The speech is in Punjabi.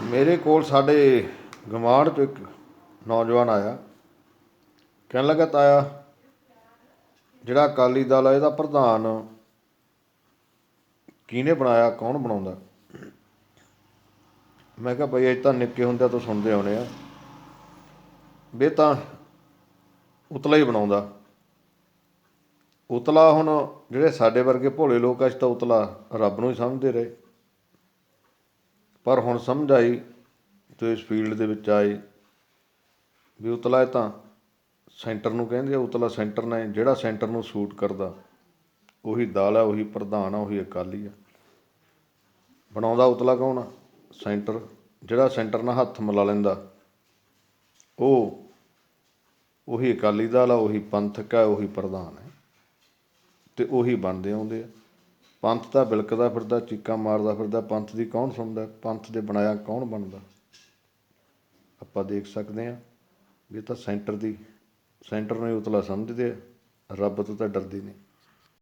ਮੇਰੇ ਕੋਲ ਸਾਡੇ ਗਵਾਂਢ ਤੋਂ ਇੱਕ ਨੌਜਵਾਨ ਆਇਆ। ਕਹਿਣ ਲੱਗਾ, ਤਾਇਆ, ਜਿਹੜਾ ਅਕਾਲੀ ਦਲ ਆ, ਇਹਦਾ ਪ੍ਰਧਾਨ ਕਿਹਨੇ ਬਣਾਇਆ? ਕੌਣ ਬਣਾਉਂਦਾ? ਮੈਂ ਕਿਹਾ ਬਈ ਇਹ ਤਾਂ ਨਿੱਕੇ ਹੁੰਦਿਆਂ ਤੋਂ ਸੁਣਦੇ ਆਉਣੇ ਆ। ਵੀ ਤਾਂ ਉਤਲਾ ਹੀ ਬਣਾਉਂਦਾ। ਉਤਲਾ ਹੁਣ ਜਿਹੜੇ ਸਾਡੇ ਵਰਗੇ ਭੋਲੇ ਲੋਕ ਅੱਜ ਤਾਂ ਉਤਲਾ ਰੱਬ ਨੂੰ ਹੀ ਸਮਝਦੇ ਰਹੇ। ਪਰ ਹੁਣ ਸਮਝ ਆਈ ਤੇ ਇਸ ਫੀਲਡ ਦੇ ਵਿੱਚ ਆਏ ਵੀ ਉਤਲਾ ਇਹ ਤਾਂ ਸੈਂਟਰ ਨੂੰ ਕਹਿੰਦੇ ਆ, ਉਤਲਾ ਸੈਂਟਰ ਨੇ, ਜਿਹੜਾ ਸੈਂਟਰ ਨੂੰ ਸੂਟ ਕਰਦਾ, ਉਹੀ ਦਾਲ ਆ, ਉਹੀ ਪ੍ਰਧਾਨ ਆ, ਉਹੀ ਅਕਾਲੀ ਆ। ਬਣਾਉਂਦਾ ਉਤਲਾ ਕੌਣ ਆ? ਸੈਂਟਰ। ਜਿਹੜਾ ਸੈਂਟਰ ਨਾਲ ਹੱਥ ਮਿਲਾ ਲੈਂਦਾ, ਉਹ ਉਹੀ ਅਕਾਲੀ ਦਲ ਆ, ਉਹੀ ਪੰਥਕ ਆ, ਉਹੀ ਪ੍ਰਧਾਨ ਹੈ ਤੇ ਉਹੀ ਬਣਦੇ ਆਉਂਦੇ ਆ। ਪੰਥ ਤਾਂ ਬਿਲਕਦਾ ਫਿਰਦਾ, ਚੀਕਾਂ ਮਾਰਦਾ ਫਿਰਦਾ, ਪੰਥ ਦੀ ਕੌਣ ਸੁਣਦਾ? ਪੰਥ ਦੇ ਬਣਾਇਆ ਕੌਣ ਬਣਦਾ? ਆਪਾਂ ਦੇਖ ਸਕਦੇ ਆ ਵੀ ਤਾਂ ਸੈਂਟਰ ਦੀ, ਸੈਂਟਰ ਨੂੰ ਉਤਲਾ ਸਮਝਦੇ ਆ, ਰੱਬ ਤੋਂ ਤਾਂ ਡਰਦੇ ਨਹੀਂ।